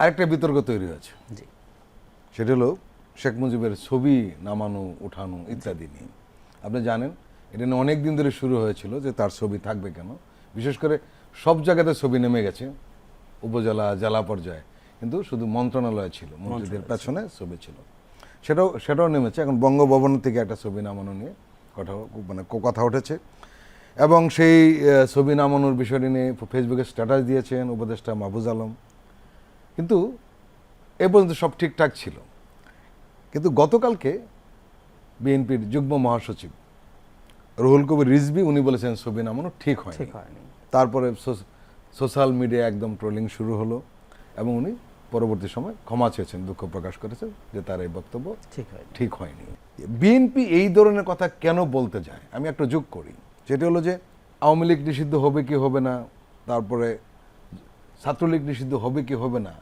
আরেকটা বিতর্ক তৈরি হয়েছে। জি। সেটা হলো শেখ মুজিবের ছবি নামানো উঠানো ইত্যাদি নিয়ে। আপনি জানেন এটা নিয়ে অনেক দিন ধরে শুরু হয়েছিল যে তার ছবি থাকবে কেন। বিশেষ করে সব জায়গাতে ছবি নেমে গেছে উপজেলা জেলা পর্যায়ে। কিন্তু শুধু মন্ত্রণালয় ছিল মন্ত্রীদের পেছনে ছবি ছিল। সেটাও সেটাও নেমেছে। এখন বঙ্গভবন থেকে একটা ছবি নামানো নিয়ে কথা মানে কথা উঠেছে। এবং সেই ছবি নামানোর বিষয়টি নিয়ে ফেসবুকে স্ট্যাটাস দিয়েছেন উপদেষ্টা মাহবুজ আলম। কিন্তু এ পর্যন্ত সব ঠিকঠাক ছিল। কিন্তু গতকালকে বিএনপির যুগ্ম মহাসচিব রুহুল কবির রিজবি উনি বলেছেন ছবি নামানো ঠিক হয় হয়নি। তারপরে সোশ্যাল মিডিয়া একদম ট্রোলিং শুরু হলো এবং উনি পরবর্তী সময় ক্ষমা চেয়েছেন দুঃখ প্রকাশ করেছেন যে তার এই বক্তব্য ঠিক হয়নি। ঠিক হয়নি। বিএনপি এই ধরনের কথা কেন বলতে যায়? আমি একটা যোগ করি। যেটা হলো যে আওয়ামী লীগ নিষিদ্ধ হবে কি হবে না তারপরে ছাত্রলীগ নিষিদ্ধ হবে কি হবে না,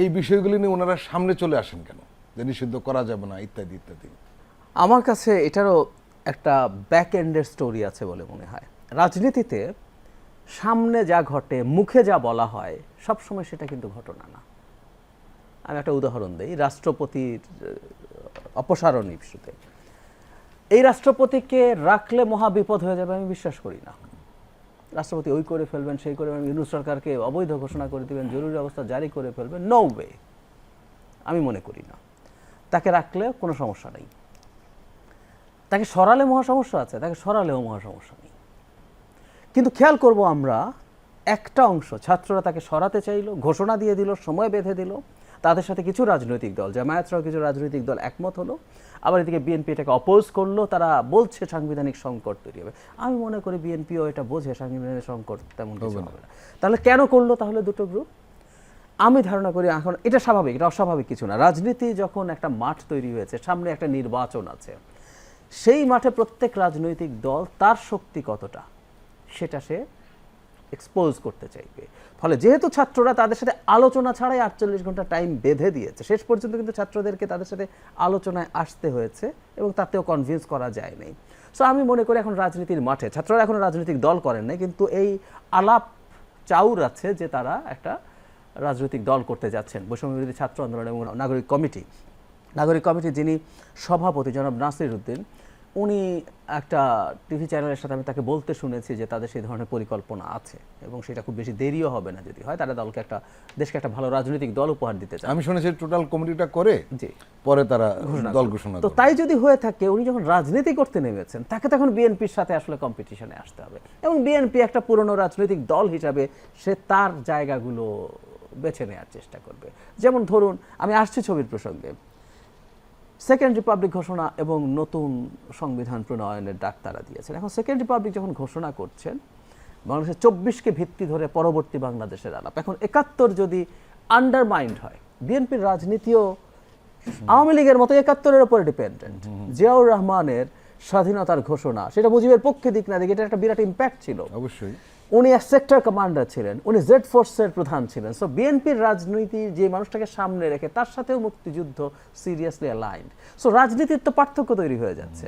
এই বিষয়গুলি নিয়ে ওনারা সামনে চলে আসেন কেন? যে নিষিদ্ধ করা যাবে না, ইত্যাদি ইত্যাদি। আমার কাছে এটারও একটা ব্যাক এন্ডের স্টোরি আছে বলে মনে হয়। রাজনীতিতে সামনে যা ঘটে, মুখে যা বলা হয় সব সময় সেটা কিন্তু ঘটনা না। আমি একটা উদাহরণ দিই, রাষ্ট্রপতির অপসারণ ইস্যুতে। এই রাষ্ট্রপতিকে রাখলে মহা বিপদ হয়ে যাবে, আমি বিশ্বাস করি না। রাষ্ট্রপতি ওই করে ফেলবেন, সেই করে ইউনুস সরকারকে অবৈধ ঘোষণা করে দিবেন, জরুরি অবস্থা জারি করে ফেলবেন নো ওয়ে আমি মনে করি না। তাকে রাখলে কোনো সমস্যা নেই। তাকে সরালে মহা সমস্যা আছে, তাকে সরালেও মহা সমস্যা নেই। কিন্তু খেয়াল করব আমরা, একটা অংশ ছাত্ররা তাকে সরাতে চাইলো, ঘোষণা দিয়ে দিল, সময় বেঁধে দিল তাদের সাথে কিছু রাজনৈতিক দল জামায়াতরাও কিছু রাজনৈতিক দল একমত হলো। আবার এদিকে বিএনপি এটাকে অপোজ করল তারা বলছে সাংবিধানিক সংকট তৈরি হবে। আমি মনে করি বিএনপিও এটা বোঝে সাংবিধানিক সংকট তেমন কিছু হবে না। তাহলে কেন করল তাহলে দুটো গ্রুপ আমি ধারণা করি এখন এটা স্বাভাবিক এটা অস্বাভাবিক কিছু না। রাজনীতি যখন একটা মাঠ তৈরি হয়েছে সামনে একটা নির্বাচন আছে সেই মাঠে প্রত্যেক রাজনৈতিক দল তার শক্তি কতটা? সেটা সে এক্সপোজ করতে চাইবে। ফলে যেহেতু ছাত্ররা তাদের সাথে আলোচনা ছাড়াই আটচল্লিশ ঘণ্টা টাইম বেঁধে দিয়েছে, শেষ পর্যন্ত কিন্তু ছাত্রদেরকে তাদের সাথে আলোচনায় আসতে হয়েছে এবং তাতেও কনভিন্স করা যায় নাই সো আমি মনে করি এখন রাজনীতির মাঠে, ছাত্ররা এখন রাজনৈতিক দল করেন নাই, কিন্তু এই আলাপ চাউর আছে যে তারা একটা রাজনৈতিক দল করতে যাচ্ছেন। বৈষম্য বিরোধী ছাত্র আন্দোলন এবং নাগরিক কমিটি। নাগরিক কমিটি যিনি সভাপতি জনাব নাসির উদ্দিন উনি একটা টিভি চ্যানেলের সাথে আমি তাকে বলতে শুনেছি যে তাদের সেই ধরনের পরিকল্পনা আছে এবং সেটা খুব বেশি দেরিও হবে না যদি হয় তারা দলকে একটা দেশকে একটা ভালো রাজনৈতিক দল উপহার দিতে চান আমি শুনেছি টোটাল কমিটিটা করে জি। পরে তারা দল ঘোষণা তো তাই যদি হয়ে থাকে উনি যখন রাজনীতি করতে নেমেছেন তাকে তখন বিএনপির সাথে আসলে কম্পিটিশনে আসতে হবে। এবং বিএনপি একটা পুরনো রাজনৈতিক দল হিসাবে সে তার জায়গাগুলো বেছে নেওয়ার চেষ্টা করবে। যেমন ধরুন আমি আসছি ছবির প্রসঙ্গে। সেকেন্ড রিপাবলিক ঘোষণা এবং নতুন সংবিধান প্রণয়নের ডাক তারা দিয়েছেন। এখন সেকেন্ড রিপাবলিক যখন ঘোষণা করছেন বাংলাদেশের চব্বিশকে ভিত্তি ধরে পরবর্তী বাংলাদেশের আলাপ। এখন একাত্তর যদি আন্ডারমাইন্ড হয় বিএনপির রাজনীতিও আওয়ামী লীগের মতো একাত্তরের উপরে ডিপেন্ডেন্ট জিয়াউর রহমানের স্বাধীনতার ঘোষণা সেটা মুজিবের পক্ষে দিক না দিক এটা একটা বিরাট ইম্প্যাক্ট ছিল। অবশ্যই। উনি সেক্টর কমান্ডার ছিলেন, উনি জেড ফোর্সের প্রধান ছিলেন। সো বিএনপির রাজনীতি যে মানুষটাকে সামনে রেখে, তার সাথেও মুক্তিযুদ্ধ সিরিয়াসলি অ্যালাইন্ড সো রাজনীতির তো পার্থক্য তৈরি হয়ে যাচ্ছে।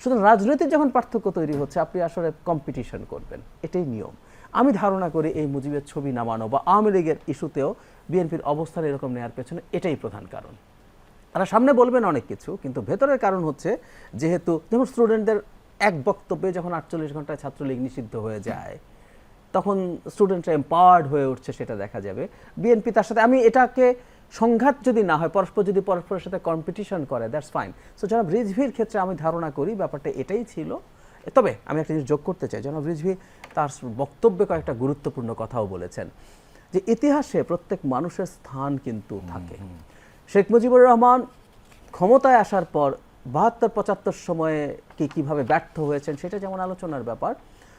সুতরাং রাজনীতির যখন পার্থক্য তৈরি হচ্ছে, আপনি আসলে কম্পিটিশন করবেন। এটাই নিয়ম। আমি ধারণা করি এই মুজিবের ছবি নামানো বা আওয়ামী লীগের ইস্যুতেও বিএনপির অবস্থান এরকম নেওয়ার পেছনে এটাই প্রধান কারণ। তারা সামনে বলবেন অনেক কিছু, কিন্তু ভেতরের কারণ হচ্ছে যেহেতু, যেমন স্টুডেন্টদের এক বক্তব্যে যখন আটচল্লিশ ঘন্টায় ছাত্রলীগ নিষিদ্ধ হয়ে যায় তখন স্টুডেন্টরা এম্পাওয়ার্ড হয়ে উঠছে সেটা দেখা যাবে। বিএনপি তার সাথে আমি এটাকে সংঘাত যদি না হয় পরস্পর যদি পরস্পরের সাথে কম্পিটিশন করে দ্যাটস ফাইন সো জনাব রিজভির ক্ষেত্রে আমি ধারণা করি ব্যাপারটা এটাই ছিল। তবে আমি একটা জিনিস যোগ করতে চাই। জনাব রিজভি তার বক্তব্যে কয়েকটা গুরুত্বপূর্ণ কথাও বলেছেন যে ইতিহাসে প্রত্যেক মানুষের স্থান কিন্তু থাকে। শেখ মুজিবুর রহমান ক্ষমতায় আসার পর বাহাত্তর পঁচাত্তর সময়ে কি কীভাবে ব্যর্থ হয়েছেন সেটা যেমন আলোচনার ব্যাপার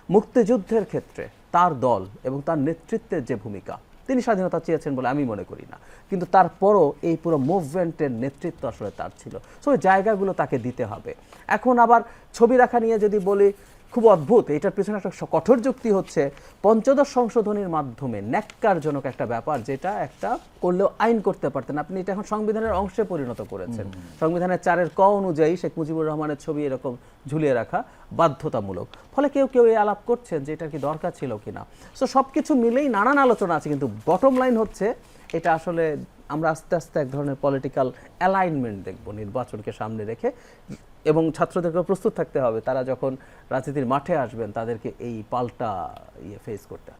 মুক্তিযুদ্ধের ক্ষেত্রে তার দল এবং তার নেতৃত্বের যে ভূমিকা, তিনি স্বাধীনতা চেয়েছেন বলে আমি মনে করি না। কিন্তু তারপরও এই পুরো মুভমেন্টের নেতৃত্ব আসলে তার ছিল। সো জায়গাগুলো তাকে দিতে হবে। এখন আবার ছবি রাখা নিয়ে যদি বলি খুব অদ্ভুত। এটার পেছনে একটা কঠোর যুক্তি হচ্ছে পঞ্চদশ সংশোধনীর মাধ্যমে ন্যাক্কারজনক একটা ব্যাপার যেটা একটা করলেও আইন করতে পারতেন। আপনি এটা এখন সংবিধানের অংশে পরিণত করেছেন। সংবিধানের চারের ক অনুযায়ী শেখ মুজিবুর রহমানের ছবি এরকম ঝুলিয়ে রাখা বাধ্যতামূলক। ফলে কেউ কেউ এই আলাপ করছেন যে এটা কি দরকার ছিল কিনা। সো সব কিছু মিলেই নানান আলোচনা আছে কিন্তু বটম লাইন হচ্ছে এটা আসলে আমরা আস্তে আস্তে এক ধরনের পলিটিক্যাল অ্যালাইনমেন্ট দেখব। নির্বাচনকে সামনে রেখে এবং ছাত্রদেরকে প্রস্তুত থাকতে হবে। তারা যখন রাজনীতির মাঠে আসবেন, তাদেরকে এই পাল্টা ইয়ে ফেস করতে